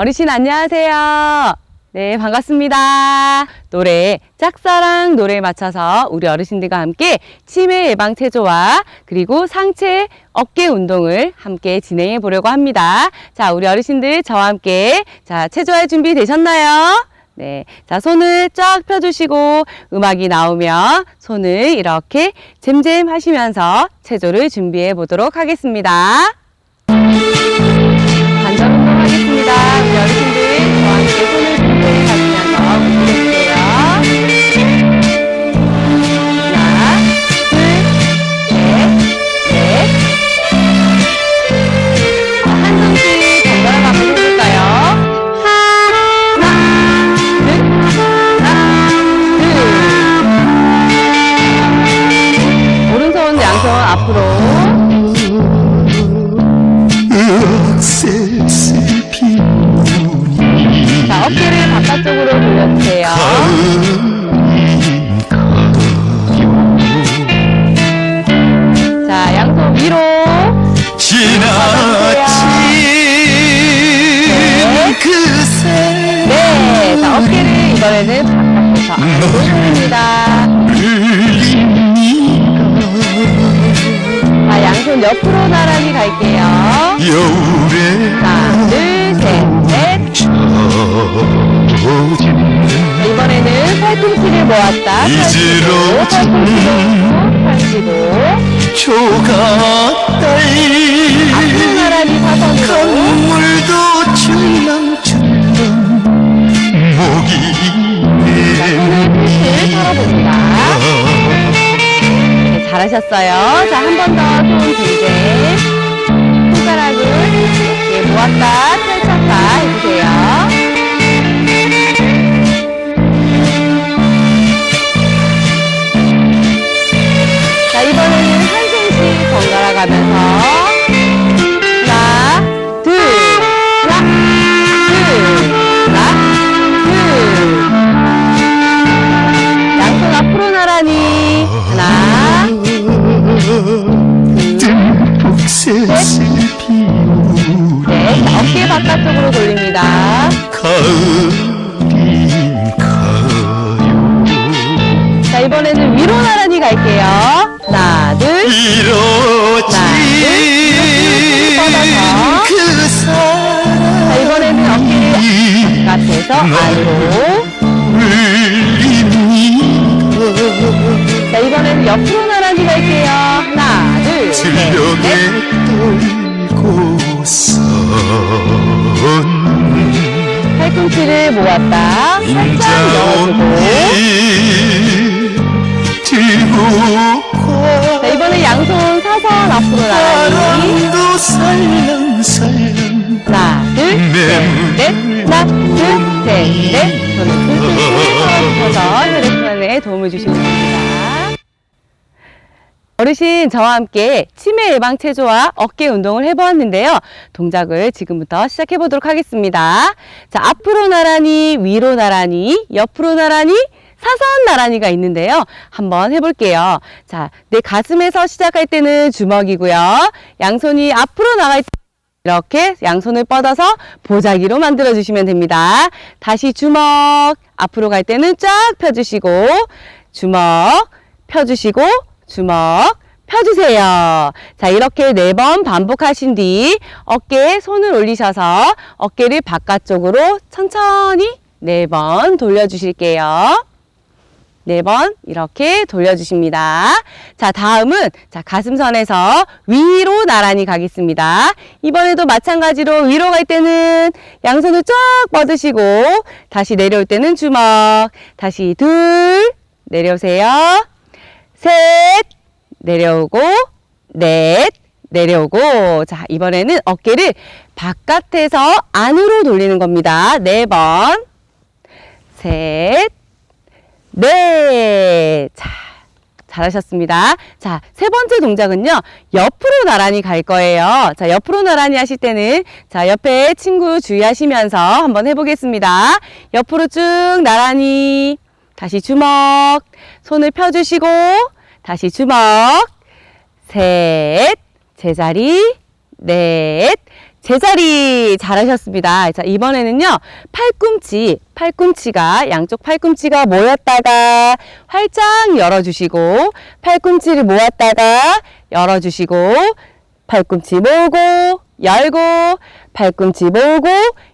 어르신 안녕하세요. 네, 반갑습니다. 노래 짝사랑 노래에 맞춰서 우리 어르신들과 함께 치매 예방 체조와 그리고 상체 어깨 운동을 함께 진행해 보려고 합니다. 자, 우리 어르신들 저와 함께 자, 체조할 준비 되셨나요? 네. 자, 손을 쫙 펴주시고 음악이 나오면 손을 이렇게 잼잼 하시면서 체조를 준비해 보도록 하겠습니다. 앞으로. 자, 어깨를 바깥쪽으로 돌려주세요. 자, 양손 위로. 지나친 그새 네. 자, 어깨를 이번에는 바깥에서 안으로 돌립니다. 손 옆으로 나란히 갈게요. 여울에 하나, 둘, 셋, 넷. 이번에는 팔꿈치를 모았다. 이지로 앞으로 나란히 사선으로. 강물도 출렁출렁 목이 쭉 털어봅니다. 네, 잘하셨어요. 자, 한 번 더 이 가을인 가요 자, 이번에는 위로 나란히 갈게요. 하나, 둘. 이렇지 뻗어서. 그 사람 자, 이번에는 어깨를 바깥에서. 울림이 자, 이번에는 옆으로 나란히 갈게요. 하나, 둘, 셋, 넷. 들녘에 돌고선 팔꿈치를 모았다. 살짝 인자 넣어주고. 자, 이번에 양손 사선 앞으로 나란히. 하나, 둘, 셋, 넷. 하나, 둘, 셋, 넷. 손을 퉁퉁 털어주셔서 혈액 순환에 도움을 주시면 됩니다. 어르신 저와 함께 치매 예방 체조와 어깨 운동을 해보았는데요. 동작을 지금부터 시작해 보도록 하겠습니다. 자, 앞으로 나란히, 위로 나란히, 옆으로 나란히, 사선 나란히가 있는데요. 한번 해볼게요. 자, 내 가슴에서 시작할 때는 주먹이고요. 양손이 앞으로 나갈 때 이렇게 양손을 뻗어서 보자기로 만들어 주시면 됩니다. 다시 주먹, 앞으로 갈 때는 쫙 펴주시고, 주먹, 펴주시고, 주먹, 펴주세요. 자, 이렇게 네 번 반복하신 뒤 어깨에 손을 올리셔서 어깨를 바깥쪽으로 천천히 네 번 돌려주실게요. 네 번 이렇게 돌려주십니다. 자, 다음은 자 가슴선에서 위로 나란히 가겠습니다. 이번에도 마찬가지로 위로 갈 때는 양손을 쫙 뻗으시고 다시 내려올 때는 주먹, 다시 둘 내려오세요. 셋 내려오고 넷 내려오고 자 이번에는 어깨를 바깥에서 안으로 돌리는 겁니다. 네 번, 셋, 네. 자, 잘하셨습니다. 자, 세 번째 동작은요, 옆으로 나란히 갈 거예요. 자, 옆으로 나란히 하실 때는, 자, 옆에 친구 주의하시면서 한번 해보겠습니다. 옆으로 쭉 나란히, 다시 주먹, 손을 펴주시고, 다시 주먹, 셋, 제자리, 넷, 제자리. 잘하셨습니다. 자, 이번에는요, 팔꿈치, 팔꿈치가, 양쪽 팔꿈치가 모였다가 활짝 열어주시고, 팔꿈치를 모았다가 열어주시고, 팔꿈치 모으고, 열고, 팔꿈치 모으고,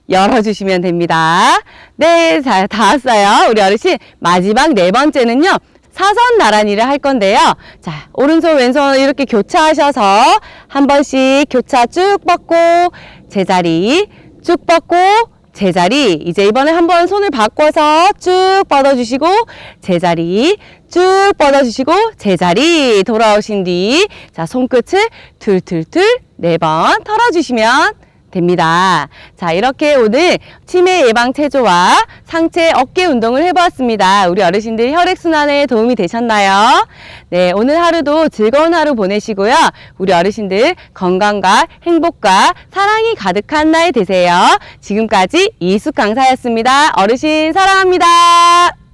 열어주시면 됩니다. 네, 자, 다 왔어요. 우리 어르신. 마지막 네 번째는요, 사선 나란히를 할 건데요. 자, 오른손, 왼손 이렇게 교차하셔서 한 번씩 교차 쭉 뻗고, 제자리 쭉 뻗고, 제자리. 이제 이번에 한번 손을 바꿔서 쭉 뻗어주시고, 제자리 쭉 뻗어주시고, 제자리 돌아오신 뒤, 자, 손끝을 툴툴툴 네 번 털어주시면 됩니다. 자, 이렇게 오늘 치매 예방 체조와 상체 어깨 운동을 해보았습니다. 우리 어르신들 혈액순환에 도움이 되셨나요? 네, 오늘 하루도 즐거운 하루 보내시고요. 우리 어르신들 건강과 행복과 사랑이 가득한 날 되세요. 지금까지 이숙 강사였습니다. 어르신 사랑합니다.